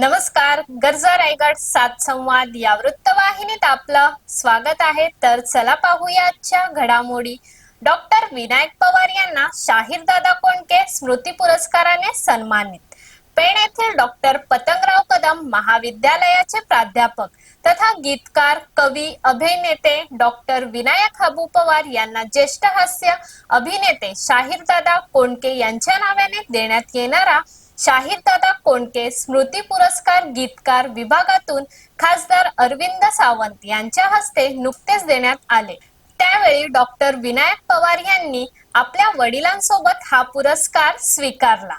नमस्कार गरजा रायगड सात संवाद या वृत्तवाहिनीत आपलं स्वागत आहे. तर चला पाहूया आजच्या घडामोडी. डॉक्टर विनायक पवार यांना शाहीर दादा कोंडके स्मृती पुरस्काराने सन्मानित. पेण येथील डॉक्टर पतंगराव कदम महाविद्यालयाचे प्राध्यापक तथा गीतकार कवी अभिनेते डॉक्टर विनायक हाबू पवार यांना ज्येष्ठ हास्य अभिनेते शाहीर दादा कोंडके यांच्या नावाने देण्यात येणारा शाहीर दादा कोंडके स्मृती पुरस्कार गीतकार विभागातून खासदार अरविंद सावंत यांच्या हस्ते नुकतेच देण्यात आले. त्यावेळी डॉक्टर विनायक पवार यांनी आपल्या वडिलांसोबत हा पुरस्कार स्वीकारला.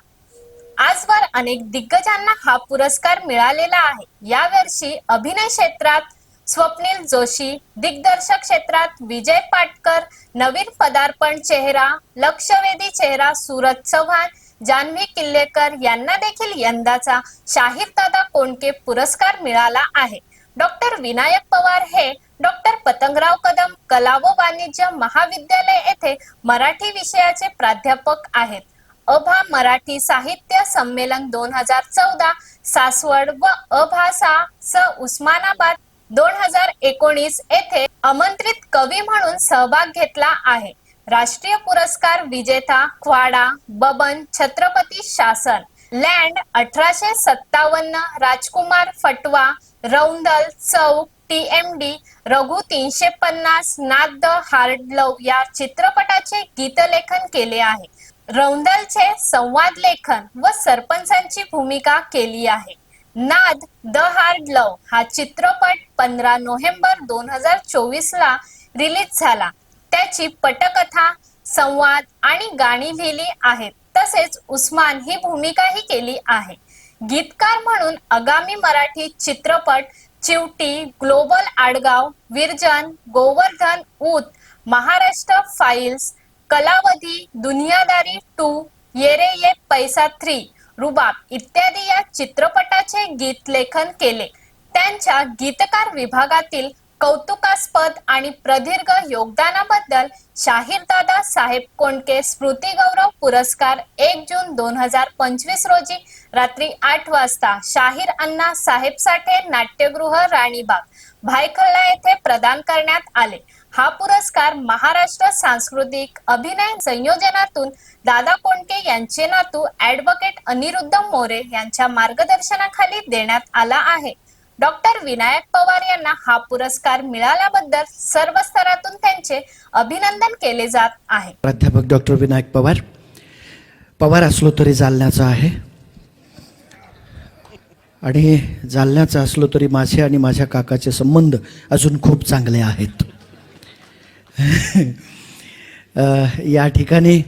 आजवर अनेक दिग्गजांना हा पुरस्कार मिळालेला आहे. यावर्षी अभिनय क्षेत्रात स्वप्नील जोशी दिग्दर्शक क्षेत्रात विजय पाटकर नवीन पदार्पण चेहरा लक्षवेधी चेहरा सूरज चव्हाण जान्हवी किल्लेकर यांना देखील यंदाचा शाहीर दादा कोंडके पुरस्कार मिळाला आहे. डॉक्टर विनायक पवार हे डॉक्टर पतंगराव कदम कला व वाणिज्य महाविद्यालय येथे मराठी विषयाचे प्राध्यापक आहेत. अभा मराठी साहित्य संमेलन दोन हजार चौदा सासवड व अभासा स उस्मानाबाद दोन हजार एकोणीस येथे आमंत्रित कवी म्हणून सहभाग घेतला आहे. राष्ट्रीय पुरस्कार विजेता क्वाडा बबन छत्रपती शासन. लँड अठराशे सत्तावन्न राजकुमार फटवा रौंदल चौक टीएमडी रघु तीनशे पन्नास नाद द हार्ड लव या चित्रपटाचे गीतलेखन केले आहे. रौंदलचे संवाद लेखन व सरपंचांची भूमिका केली आहे. नाद द हार्ड लव हा चित्रपट पंधरा नोव्हेंबर दोन हजार चोवीस ला रिलीज झाला. त्याची पटकथा संवाद आणि गाणी लिहिली आहेत. तसेच उस्मान ही भूमिकाही केली आहे. गीतकार म्हणून आगामी मराठी चित्रपट Chivti global Aadgaon Virjan Govardhan Oot Maharashtra files Kalavadhi Duniyadari two Yere Ye Paisa three रुबाब इत्यादी या चित्रपटाचे गीत लेखन केले. त्यांच्या गीतकार विभागातील कौतुकास्पद आणि प्रदीर्घ योगदानाबद्दल शाहीर दादा साहेब कोंडके स्मृती गौरव पुरस्कार एक जून दोन हजार पंचवीस रोजी रात्री आठ वाजता शाहीर अण्णा साहेब साठे नाट्यगृह राणीबाग भायखळा येथे प्रदान करण्यात आले. हा पुरस्कार महाराष्ट्र सांस्कृतिक अभिनय संयोजनातून दादा कोंडके यांचे नातू ऍडव्होकेट अनिरुद्ध मोरे यांच्या मार्गदर्शनाखाली देण्यात आला आहे. डॉक्टर विनायक पवार यांना हा पुरस्कार मिळाल्याबद्दल सर्व स्तरातून त्यांचे अभिनंदन केले जात आहे. प्राध्यापक डॉक्टर विनायक पवार पवार असलो तरी जालन्याचा आहे. आणि जालन्याचा असलो तरी माझे आणि माझ्या काकाचे संबंध अजून खूप चांगले आहेत. या ठिकाणी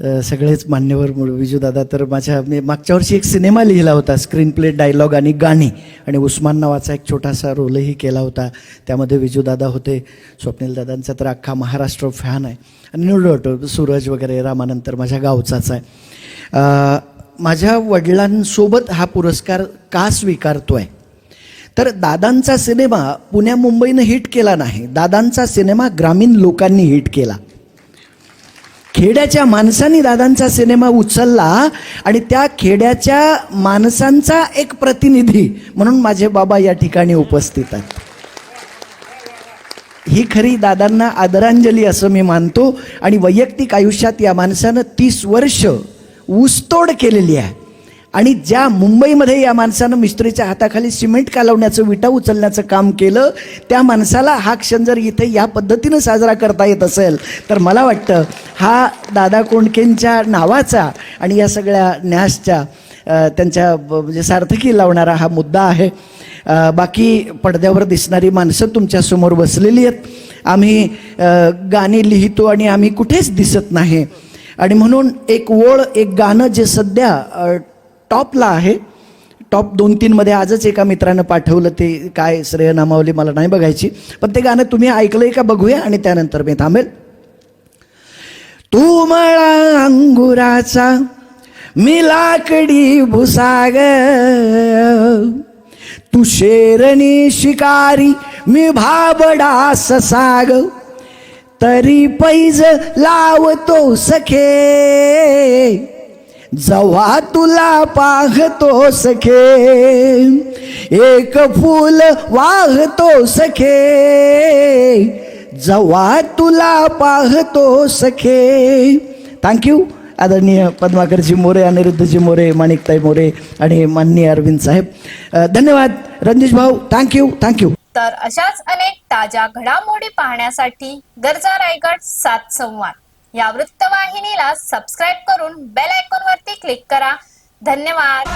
सगळेच मान्यवर विजूदादा तर माझ्या मी मागच्या वर्षी एक सिनेमा लिहिला होता स्क्रीन प्ले डायलॉग आणि गाणी. आणि उस्मान नावाचा एक छोटासा रोलही केला होता. त्यामध्ये विजूदादा होते स्वप्नील दादांचा तर अख्खा महाराष्ट्र फॅन आहे. आणि निवडतो सूरज वगैरे रामानंतर माझ्या गावचाच आहे. माझ्या वडिलांसोबत हा पुरस्कार का स्वीकारतो आहे तर दादांचा सिनेमा पुण्या मुंबईनं हिट केला नाही. दादांचा सिनेमा ग्रामीण लोकांनी हिट केला. खेड्याच्या माणसांनी दादांचा सिनेमा उचलला आणि त्या खेड्याच्या माणसांचा एक प्रतिनिधी म्हणून माझे बाबा या ठिकाणी उपस्थित आहेत. ही खरी दादांना आदरांजली असं मी मानतो आणि वैयक्तिक आयुष्यात या माणसानं तीस वर्ष ऊसतोड केलेली आहे. आणि ज्या मुंबईमध्ये या माणसानं मिस्त्रीच्या हाताखाली सिमेंट कालवण्याचं विटा उचलण्याचं काम केलं त्या माणसाला हा क्षण जर इथे या पद्धतीनं साजरा करता येत असेल तर मला वाटतं हा दादा कोंडकेंच्या नावाचा आणि या सगळ्या न्यासच्या त्यांच्या ब- म्हणजे सार्थकी लावणारा हा मुद्दा आहे. बाकी पडद्यावर दिसणारी माणसं तुमच्यासमोर बसलेली आहेत. आम्ही गाणी लिहितो आणि आम्ही कुठेच दिसत नाही. आणि म्हणून एक ओळ एक गाणं जे सध्या टॉपला आहे. टॉप दोन तीनमध्ये आजच एका मित्रानं पाठवलं ते काय श्रेय नामावली मला नाही बघायची. पण ते गाणं तुम्ही ऐकलंय का बघूया आणि त्यानंतर मी थांबेल. तू मळा अंगुराचा मी लाकडी भुसाग. तू शेरणी शिकारी मी भाबडा ससाग. तरी पैज लावतो सखे. जवा तुला पाहतो सखे. एक फूल वाहतो सखे. जवा तुला पाहतो सखे. थँक्यू आदरणीय पद्माकरजी मोरे अनिरुद्धजी मोरे माणिकताई मोरे आणि माननीय अरविंद साहेब. धन्यवाद. रणजित भाऊ थँक्यू थँक्यू तर अशाच अनेक ताज्या घडामोडी पाहण्यासाठी गरजा रायगड सात संवाद. या वृत्तवाहिनीला सबस्क्राईब करून बेल आयकॉन वरती क्लिक करा. धन्यवाद.